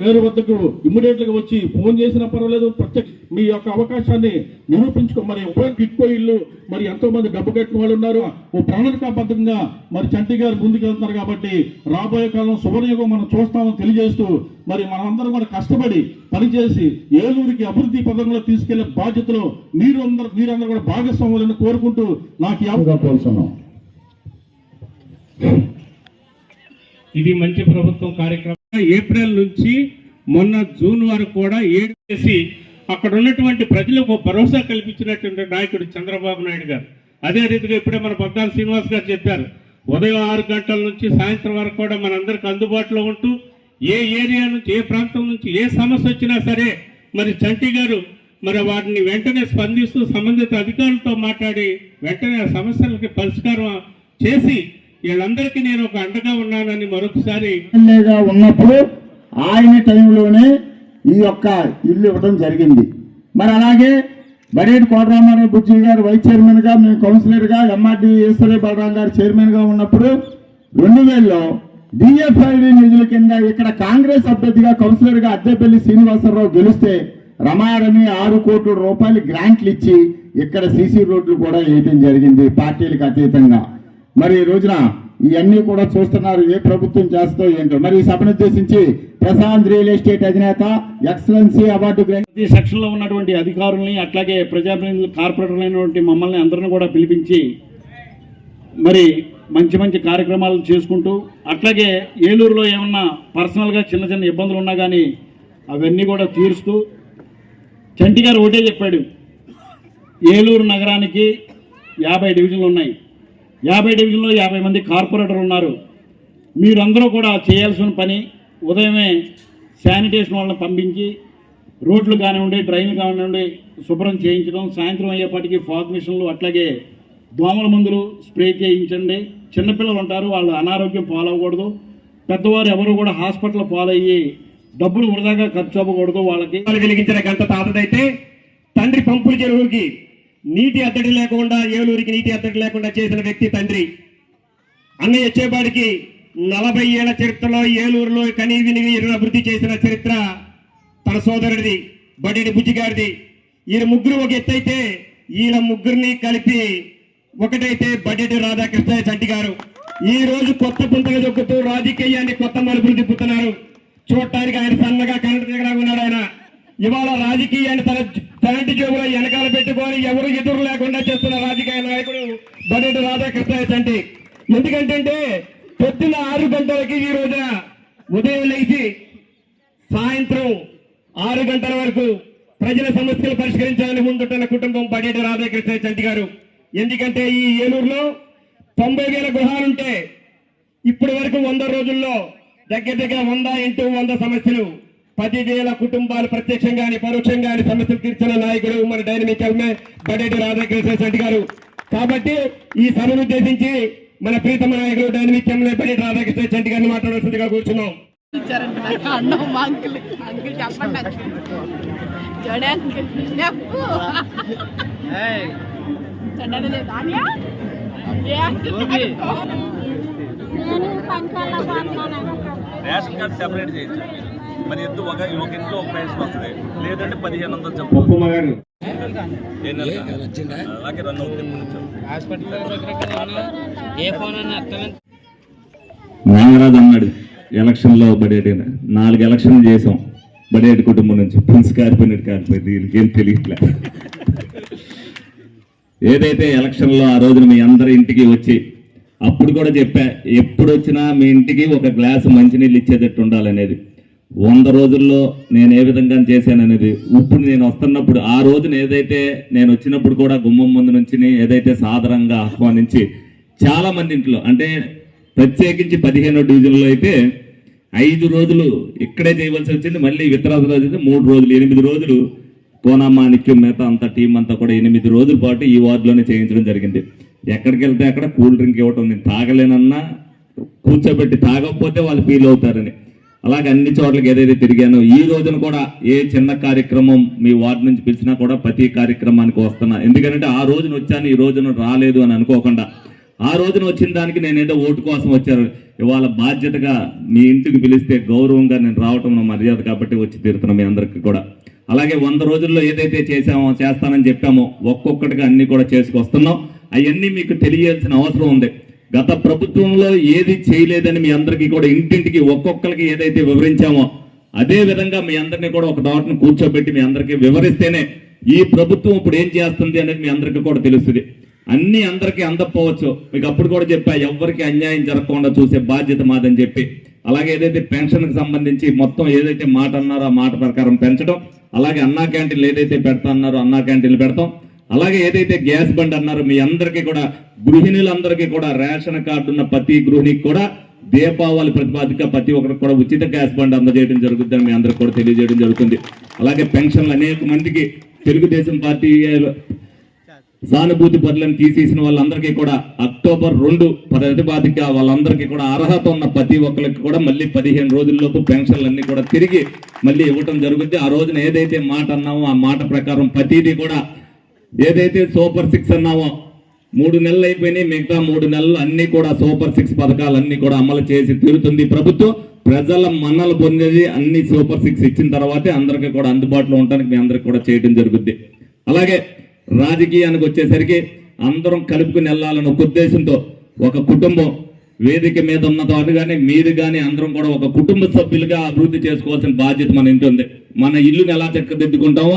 గారి వద్దకు ఇమ్మీడియట్గా వచ్చి ఫోన్ చేసినా పర్వాలేదు. ప్రత్యక్ష మీ యొక్క అవకాశాన్ని నిరూపించుకో మరి ఉపయోగ కిట్కో ఇల్లు మరి ఎంతో మంది డబ్బు కట్టిన వాళ్ళు ఉన్నారు. ఓ ప్రణాళికాబద్ధంగా మరి చంటి గారు ముందుకు వెళ్తున్నారు కాబట్టి రాబోయే కాలం సువర్ణయుగం మనం చూస్తామని తెలియజేస్తూ మరి మనందరం కూడా కష్టపడి పనిచేసి ఏలూరికి అభివృద్ధి పదంలో తీసుకెళ్ళే బాధ్యతలో మీరు అందరూ మీరందరూ కూడా భాగస్వాములను కోరుకుంటూ నాకు కోరుతున్నాం. ఇది మంచి ప్రభుత్వం కార్యక్రమం. ఏప్రిల్ నుంచి మొన్న జూన్ వరకు కూడా ఏడు చేసి అక్కడ ఉన్నటువంటి ప్రజలకు భరోసా కల్పించినటువంటి నాయకుడు చంద్రబాబు నాయుడు గారు. అదే రీతిగా ఇప్పుడే మన బద్దాల శ్రీనివాస్ గారు చెప్పారు. ఉదయం ఆరు గంటల నుంచి సాయంత్రం వరకు కూడా మనందరికి అందుబాటులో ఉంటూ ఏ ఏరియా నుంచి ఏ ప్రాంతం నుంచి ఏ సమస్య వచ్చినా సరే మరి చంటి గారు మరి వాటిని వెంటనే స్పందిస్తూ సంబంధిత అధికారులతో మాట్లాడి వెంటనే ఆ సమస్యలకి పరిష్కారం చేసి వీళ్ళందరికీ నేను ఒక అండగా ఉన్నానని మరొకసారి ఎమ్మెల్యేగా ఉన్నప్పుడు ఆయన టైంలోనే ఈ యొక్క ఇల్లు ఇవ్వడం జరిగింది. మరి అలాగే బడేటి కోటరామారావు బుజ్జి గారు వైస్ చైర్మన్గా మేము కౌన్సిలర్గా ఎంఆర్డి ఈశ్వరీ బలరాం గారు చైర్మన్గా ఉన్నప్పుడు రెండు వేలలో డిఎఫ్ఐడి నిధుల కింద ఇక్కడ కాంగ్రెస్ అభ్యర్థిగా కౌన్సిలర్గా అద్దెపల్లి శ్రీనివాసరావు గెలిస్తే రమారమి ఆరు కోట్ల రూపాయలు గ్రాంట్లు ఇచ్చి ఇక్కడ సీసీ రోడ్లు కూడా వేయడం జరిగింది పార్టీలకు అతీతంగా. మరి ఈ రోజున ఇవన్నీ కూడా చూస్తున్నారు ఏ ప్రభుత్వం చేస్తో ఏంటో. మరి ఈ సభను ఉద్దేశించి ప్రశాంత్ రియల్ ఎస్టేట్ అధినేత ఎక్సలెన్సీ అవార్డు గ్రహీ ప్రతి సెక్షన్లో ఉన్నటువంటి అధికారుల్ని అట్లాగే ప్రజాప్రతినిధులు కార్పొరేటర్లైనటువంటి మమ్మల్ని అందరిని కూడా పిలిపించి మరి మంచి మంచి కార్యక్రమాలు చేసుకుంటూ అట్లాగే ఏలూరులో ఏమన్నా పర్సనల్గా చిన్న చిన్న ఇబ్బందులు ఉన్నా కానీ అవన్నీ కూడా తీరుస్తూ చంటి గారు ఒకటే చెప్పాడు ఏలూరు నగరానికి యాభై డివిజన్లు ఉన్నాయి. యాభై డివిజన్లో యాభై మంది కార్పొరేటర్లు ఉన్నారు. మీరందరూ కూడా చేయాల్సిన పని ఉదయమే శానిటేషన్ వాళ్ళని పంపించి రోడ్లు కానివ్వండి డ్రైన్లు కానివ్వండి శుభ్రం చేయించడం సాయంత్రం అయ్యేపాటికి ఫాగ్ మిషన్లు అట్లాగే దోమల మందులు స్ప్రే చేయించండి. చిన్నపిల్లలు ఉంటారు వాళ్ళు అనారోగ్యం పాలవకూడదు పెద్దవారు ఎవరు కూడా హాస్పిటల్ పాలయ్యి డబ్బులు వృధాగా ఖర్చు అవ్వకూడదు వాళ్ళకి. కలిగించిన వెలిగించిన గంట తాతదైతే తండ్రి పంపుల చెరువుకి నీటి అద్దడి లేకుండా ఏలూరికి నీటి అద్దడి లేకుండా చేసిన వ్యక్తి తండ్రి. అన్నయ్య వచ్చేపాడికి నలభై ఏళ్ళ చరిత్రలో ఏలూరులో కనీవిని అభివృద్ధి చేసిన చరిత్ర తన సోదరుడిది బడిడి బుజ్జిగారిది ఈయన ముగ్గురు ఒక ఎత్తైతే ఈయన ముగ్గురిని కలిపి ఒకటైతే బడ్డెటి రాధాకృష్ణ చంటి గారు. ఈ రోజు కొత్త పుంతలు దొక్కుతూ రాజకీయాన్ని కొత్త మలుపులు తిప్పుతున్నారు. చూడటానికి ఆయన సన్నగా కరెంట్ ఉన్నాడు ఆయన. ఇవాళ రాజకీయాన్ని తన తనటి జోబులో వెనకాల పెట్టుకొని ఎవరు ఎదురు లేకుండా చేస్తున్న రాజకీయ నాయకుడు బడేటి రాధాకృష్ణయ్య తండ్రి. ఎందుకంటే పొద్దున్న ఆరు గంటలకి ఈ రోజున ఉదయం లేచి సాయంత్రం ఆరు గంటల వరకు ప్రజల సమస్యలు పరిష్కరించాలని ముందుంటున్న కుటుంబం బడేటి రాధాకృష్ణ చంటి గారు. ఎందుకంటే ఈ ఏలూరులో తొంభై వేల గృహాలుంటే ఇప్పటి వరకు వంద రోజుల్లో దగ్గర దగ్గర వంద ఇంటూ వంద సమస్యలు పదివేల కుటుంబాలు ప్రత్యక్షంగాని పరోక్షంగాని సమస్యలు తీర్చిన నాయకుడు మన డైనమిక్ ఎల్మే బడేటి రాధాకృష్ణ రెడ్డి గారు. కాబట్టి ఈ సభను ఉద్దేశించి మన ప్రీతమ నాయకుడు డైనమిక్ ఎమ్మెల్యే బడేటి రాధాకృష్ణ రెడ్డి గారిని మాట్లాడాల్సిందిగా కూర్చున్నాం. రేషన్ కార్డు సెపరేట్ చేయించాలి మీరు ఎందుకు ఒక ఒక ఇంట్లో ఒక పెన్షన్ వస్తుంది? లేదంటే పదిహేను వందలు చెప్పు. ఉప్పమ్మ గారు ఏ నెల అలాగే రన్ అవుతుంది నాగరాజు అన్నాడు ఎలక్షన్లో బడేటి నాలుగు ఎలక్షన్లు చేసాం బడేటి కుటుంబం నుంచి ప్రిన్స్ కార్పొరేట్ కార్పొరేట్ దీనికి ఏం తెలియట్లే. ఏదైతే ఎలక్షన్లో ఆ రోజున మీ అందరి ఇంటికి వచ్చి అప్పుడు కూడా చెప్పా ఎప్పుడు వచ్చినా మీ ఇంటికి ఒక గ్లాసు మంచినీళ్ళు ఇచ్చేటట్టు ఉండాలనేది. వంద రోజుల్లో నేను ఏ విధంగా చేశాననేది ఇప్పుడు నేను వస్తున్నప్పుడు ఆ రోజున ఏదైతే నేను వచ్చినప్పుడు కూడా గుమ్మం ముందు నుంచి ఏదైతే సాధారణంగా ఆహ్వానించి చాలా మంది ఇంట్లో అంటే ప్రత్యేకించి పదిహేనో డివిజన్లో అయితే ఐదు రోజులు ఇక్కడే చేయవలసి వచ్చింది మళ్ళీ విత్తరాజు రోజు మూడు రోజులు ఎనిమిది రోజులు కోనమాణిక్యం మిగతా అంత టీం అంతా కూడా ఎనిమిది రోజుల పాటు ఈ వార్డులోనే చేయించడం జరిగింది. ఎక్కడికి వెళ్తే అక్కడ కూల్ డ్రింక్ ఇవ్వటం నేను తాగలేనన్నా కూర్చోబెట్టి తాగకపోతే వాళ్ళు ఫీల్ అవుతారని. అలాగే అన్ని చోట్లకి ఏదైతే తిరిగానో ఈ రోజున కూడా ఏ చిన్న కార్యక్రమం మీ వార్డు నుంచి పిలిచినా కూడా ప్రతి కార్యక్రమానికి వస్తున్నా. ఎందుకంటే ఆ రోజున వచ్చాను ఈ రోజున రాలేదు అని అనుకోకుండా. ఆ రోజున వచ్చిన దానికి నేను ఏదో ఓటు కోసం వచ్చారు ఇవాళ బాధ్యతగా మీ ఇంటికి పిలిస్తే గౌరవంగా నేను రావటం నా మర్యాద కాబట్టి వచ్చి తీరుతున్నాం మీ అందరికీ కూడా. అలాగే వంద రోజుల్లో ఏదైతే చేశామో చేస్తానని చెప్పామో ఒక్కొక్కటిగా అన్ని కూడా చేసుకొస్తున్నాం. అవన్నీ మీకు తెలియాల్సిన అవసరం ఉంది. గత ప్రభుత్వంలో ఏది చేయలేదని మీ అందరికీ కూడా ఇంటింటికి ఒక్కొక్కరికి ఏదైతే వివరించామో అదే విధంగా మీ అందరినీ కూడా ఒక దాటును కూర్చోబెట్టి మీ అందరికీ వివరిస్తేనే ఈ ప్రభుత్వం ఇప్పుడు ఏం చేస్తుంది అనేది మీ అందరికీ కూడా తెలుస్తుంది. అన్ని అందరికీ అందకపోవచ్చు. మీకు అప్పుడు కూడా చెప్పా ఎవరికి అన్యాయం జరగకుండా చూసే బాధ్యత మాదని చెప్పి. అలాగే ఏదైతే పెన్షన్కి సంబంధించి మొత్తం ఏదైతే మాట అన్నారో ఆ మాట ప్రకారం పెంచడం అలాగే అన్నా క్యాంటీన్లు ఏదైతే పెడతా అన్నారో అన్నా క్యాంటీన్లు పెడతాం. అలాగే ఏదైతే గ్యాస్ బండ్ అన్నారో మీ అందరికీ కూడా గృహిణులందరికీ కూడా రేషన్ కార్డు ఉన్న ప్రతి గృహిణికి కూడా దీపావళి ప్రతిపాదిక ప్రతి ఒక్కరికి కూడా ఉచిత గ్యాస్ బండ్ అందజేయడం జరుగుతుందని మీ అందరికి కూడా తెలియజేయడం జరుగుతుంది. అలాగే పెన్షన్లు అనేక మందికి తెలుగుదేశం పార్టీ సానుభూతి పనులను తీసేసిన వాళ్ళందరికీ కూడా అక్టోబర్ రెండు ప్రతిపాదిక వాళ్ళందరికీ కూడా అర్హత ఉన్న ప్రతి ఒక్కరికి కూడా మళ్ళీ పదిహేను రోజుల్లోపు పెన్షన్లు అన్ని కూడా తిరిగి మళ్ళీ ఇవ్వటం జరుగుతుంది ఆ రోజున ఏదైతే మాట అన్నామో ఆ మాట ప్రకారం ప్రతిదీ కూడా ఏదైతే సూపర్ సిక్స్ అన్నామో మూడు నెలలు అయిపోయినాయి మిగతా మూడు నెలలు అన్నీ కూడా సూపర్ సిక్స్ పథకాలన్నీ కూడా అమలు చేసి తీరుతుంది. ప్రభుత్వం ప్రజల మన్నలు పొందేది అన్ని సూపర్ సిక్స్ ఇచ్చిన తర్వాతే అందరికీ కూడా అందుబాటులో ఉండడానికి మీ అందరికి కూడా చేయడం జరుగుద్ది. అలాగే రాజకీయానికి వచ్చేసరికి అందరం కలుపుకుని వెళ్ళాలని ఒక ఉద్దేశంతో ఒక కుటుంబం వేదిక మీద ఉన్న తోట కానీ మీది కానీ అందరం కూడా ఒక కుటుంబ సభ్యులుగా అభివృద్ధి చేసుకోవాల్సిన బాధ్యత మన ఇంటి ఉంది. మన ఇల్లుని ఎలా చక్కదిద్దుకుంటామో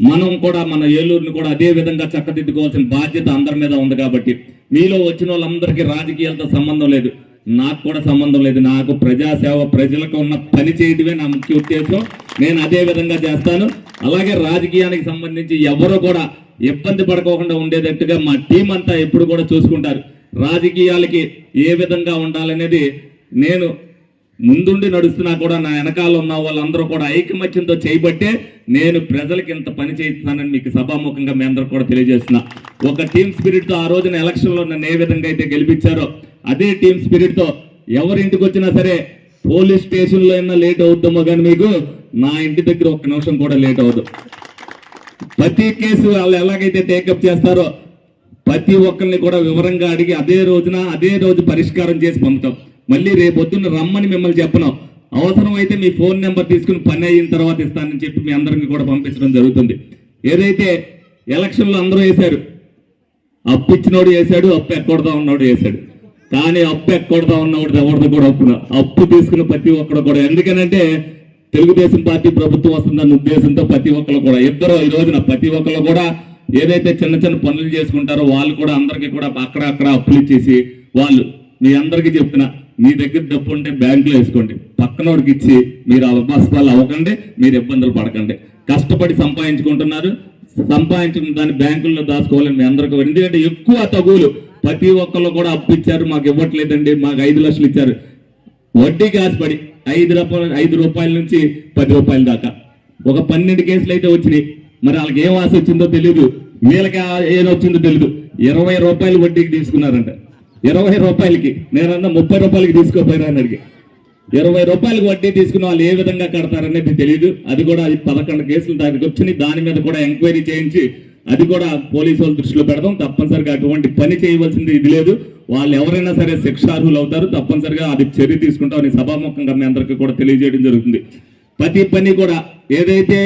మనం కూడా మన ఏలూరుని కూడా అదే విధంగా చక్కదిద్దుకోవాల్సిన బాధ్యత అందరి మీద ఉంది కాబట్టి మీలో వచ్చిన వాళ్ళందరికీ రాజకీయాలతో సంబంధం లేదు. నాకు కూడా సంబంధం లేదు. నాకు ప్రజాసేవ ప్రజలకు ఉన్న పని చేయడమే నా ముఖ్య ఉద్దేశం. నేను అదే విధంగా చేస్తాను. అలాగే రాజకీయానికి సంబంధించి ఎవరు కూడా ఇబ్బంది పడుకోకుండా ఉండేటట్టుగా మా టీం అంతా ఎప్పుడు కూడా చూసుకుంటారు. రాజకీయాలకి ఏ విధంగా ఉండాలనేది నేను ముందుండి నడుస్తున్నా కూడా నా వెనకాల ఉన్న వాళ్ళందరూ కూడా ఐకమత్యంతో చేయబట్టే నేను ప్రజలకి ఇంత పని చేస్తున్నానని మీకు సభాముఖంగా మీ అందరూ కూడా తెలియజేస్తున్నా. ఒక టీం స్పిరిట్తో ఆ రోజున ఎలక్షన్లో నన్ను ఏ విధంగా అయితే గెలిపించారో అదే టీం స్పిరిట్తో ఎవరి ఎవరింటికి వచ్చినా సరే పోలీస్ స్టేషన్లో అయినా లేట్ అవుతామో కానీ మీకు నా ఇంటి దగ్గర ఒక్క నిమిషం కూడా లేట్ అవ్వదు. ప్రతి కేసు వాళ్ళు ఎలాగైతే టేకప్ చేస్తారో ప్రతి ఒక్కరిని కూడా వివరంగా అడిగి అదే రోజున అదే రోజు పరిష్కారం చేసి పంపుతాం. మళ్ళీ రేపు రమ్మని మిమ్మల్ని చెప్పను అవసరమైతే మీ ఫోన్ నెంబర్ తీసుకుని పని అయిన తర్వాత ఇస్తానని చెప్పి మీ అందరికీ కూడా పంపించడం జరుగుతుంది. ఏదైతే ఎలక్షన్లో అందరూ వేశారు అప్పు ఇచ్చినోడు వేశాడు అప్పు ఎక్కడతా ఉన్నాడు వేశాడు. కానీ అప్పు ఎక్కడతా ఉన్నవాడు ఎవరితో కూడా అప్పున అప్పు తీసుకున్న ప్రతి ఒక్కడు కూడా. ఎందుకనంటే తెలుగుదేశం పార్టీ ప్రభుత్వం వస్తుందన్న ఉద్దేశంతో ప్రతి ఒక్కరు కూడా ఇద్దరు ఈ రోజున ప్రతి ఒక్కరు కూడా ఏదైతే చిన్న చిన్న పనులు చేసుకుంటారో వాళ్ళు కూడా అందరికీ కూడా అక్కడ అక్కడ అప్పులు ఇచ్చేసి వాళ్ళు మీ అందరికీ చెప్తున్నా మీ దగ్గర డబ్బు ఉంటే బ్యాంకులో వేసుకోండి. పక్కనోడికి ఇచ్చి మీరు అభాస్పాలు అవ్వకండి మీరు ఇబ్బందులు పడకండి. కష్టపడి సంపాదించుకుంటున్నారు. సంపాదించిన దాన్ని బ్యాంకుల్లో దాచుకోవాలని మీ అందరికీ ఎందుకంటే ఎక్కువ తగులు. ప్రతి ఒక్కళ్ళు కూడా అప్పు ఇచ్చారు మాకు ఇవ్వట్లేదండి మాకు ఐదు లక్షలు ఇచ్చారు. వడ్డీకి ఆశపడి ఐదు రూపాయలు ఐదు రూపాయల నుంచి పది రూపాయల దాకా. ఒక పన్నెండు కేసులు అయితే వచ్చినాయి. మరి వాళ్ళకి ఏం ఆశ వచ్చిందో తెలియదు వీళ్ళకి ఏం వచ్చిందో తెలియదు ఇరవై రూపాయలు వడ్డీకి తీసుకున్నారంట. ఇరవై రూపాయలకి నేనన్నా ముప్పై రూపాయలకి తీసుకోపోయినా అని అడిగి. ఇరవై రూపాయలకు వడ్డీ తీసుకున్న వాళ్ళు ఏ విధంగా కడతారనేది తెలియదు అది కూడా పదకొండు కేసులు దానికి వచ్చినాయి దాని మీద కూడా ఎంక్వైరీ చేయించి అది కూడా పోలీసు వాళ్ళ దృష్టిలో పెడదాం. తప్పనిసరిగా అటువంటి పని చేయవలసింది ఇది లేదు. వాళ్ళు ఎవరైనా సరే శిక్షార్హులు అవుతారు. తప్పనిసరిగా అది చర్య తీసుకుంటామని సభాముఖంగా మీ అందరికీ కూడా తెలియజేయడం జరుగుతుంది. ప్రతి పని కూడా ఏదైతే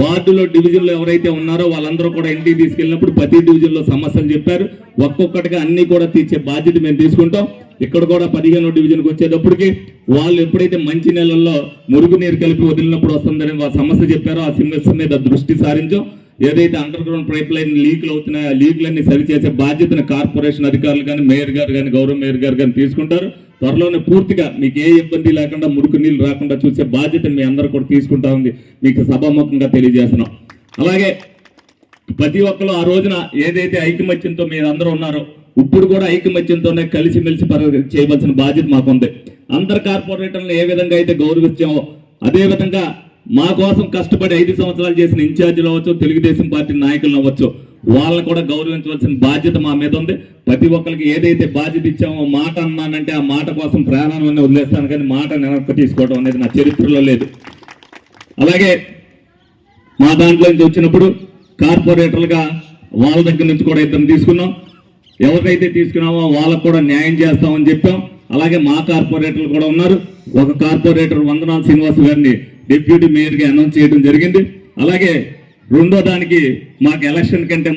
వార్డులో డివిజన్లో ఎవరైతే ఉన్నారో వాళ్ళందరూ కూడా ఇంటికి తీసుకెళ్ళినప్పుడు ప్రతి డివిజన్లో సమస్యలు చెప్పారు. ఒక్కొక్కటిగా అన్ని కూడా తీర్చే బాధ్యత మేము తీసుకుంటాం. ఇక్కడ కూడా పదిహేనో డివిజన్కి వచ్చేటప్పటికి వాళ్ళు ఎప్పుడైతే మంచి నెలల్లో మురుగునీరు కలిపి వదిలినప్పుడు వస్తుందని వాళ్ళ సమస్య చెప్పారో ఆ సమస్య మీద దృష్టి సారించాం. ఏదైతే అండర్ గ్రౌండ్ పైప్ లైన్ లీక్లు అవుతున్నాయో ఆ లీకులన్నీ సరిచేసే బాధ్యతను కార్పొరేషన్ అధికారులు కానీ మేయర్ గారు కానీ గౌరవ మేయర్ గారు కానీ తీసుకుంటారు. త్వరలోనే పూర్తిగా మీకు ఏ ఇబ్బంది లేకుండా మురుకు నీళ్ళు రాకుండా చూసే బాధ్యత మీ అందరు కూడా తీసుకుంటా ఉంది. మీకు సభాముఖంగా తెలియజేస్తున్నాం. అలాగే ప్రతి ఒక్కరు ఆ రోజున ఏదైతే ఐకమత్యంతో మీరు అందరూ ఉన్నారో ఇప్పుడు కూడా ఐకమత్యంతోనే కలిసిమెలిసి పర చేయవలసిన బాధ్యత మాకుంది. అందరు కార్పొరేటర్లను ఏ విధంగా అయితే గౌరవించామో అదే విధంగా మా కోసం కష్టపడి ఐదు సంవత్సరాలు చేసిన ఇన్ఛార్జీలు అవ్వచ్చు తెలుగుదేశం పార్టీ నాయకులు అవ్వచ్చు వాళ్ళని కూడా గౌరవించవలసిన బాధ్యత మా మీద ఉంది. ప్రతి ఒక్కరికి ఏదైతే బాధ్యత ఇచ్చామో మాట అన్నానంటే ఆ మాట కోసం ప్రాణాన్ని వదిలేస్తాను కానీ మాట వెనక్కి తీసుకోవడం అనేది నా చరిత్రలో లేదు. అలాగే మా దాంట్లో నుంచి వచ్చినప్పుడు కార్పొరేటర్లుగా వాళ్ళ దగ్గర నుంచి కూడా ఇద్దరు తీసుకున్నాం. ఎవరికైతే తీసుకున్నామో వాళ్ళకు కూడా న్యాయం చేస్తామని చెప్పాం. అలాగే మా కార్పొరేటర్లు కూడా ఉన్నారు. ఒక కార్పొరేటర్ వందనాథ శ్రీనివాస్ గారిని డిప్యూటీ మేయర్గా అనౌన్స్ చేయడం జరిగింది. అలాగే రెండో దానికి మాకు ఎలక్షన్ కంటే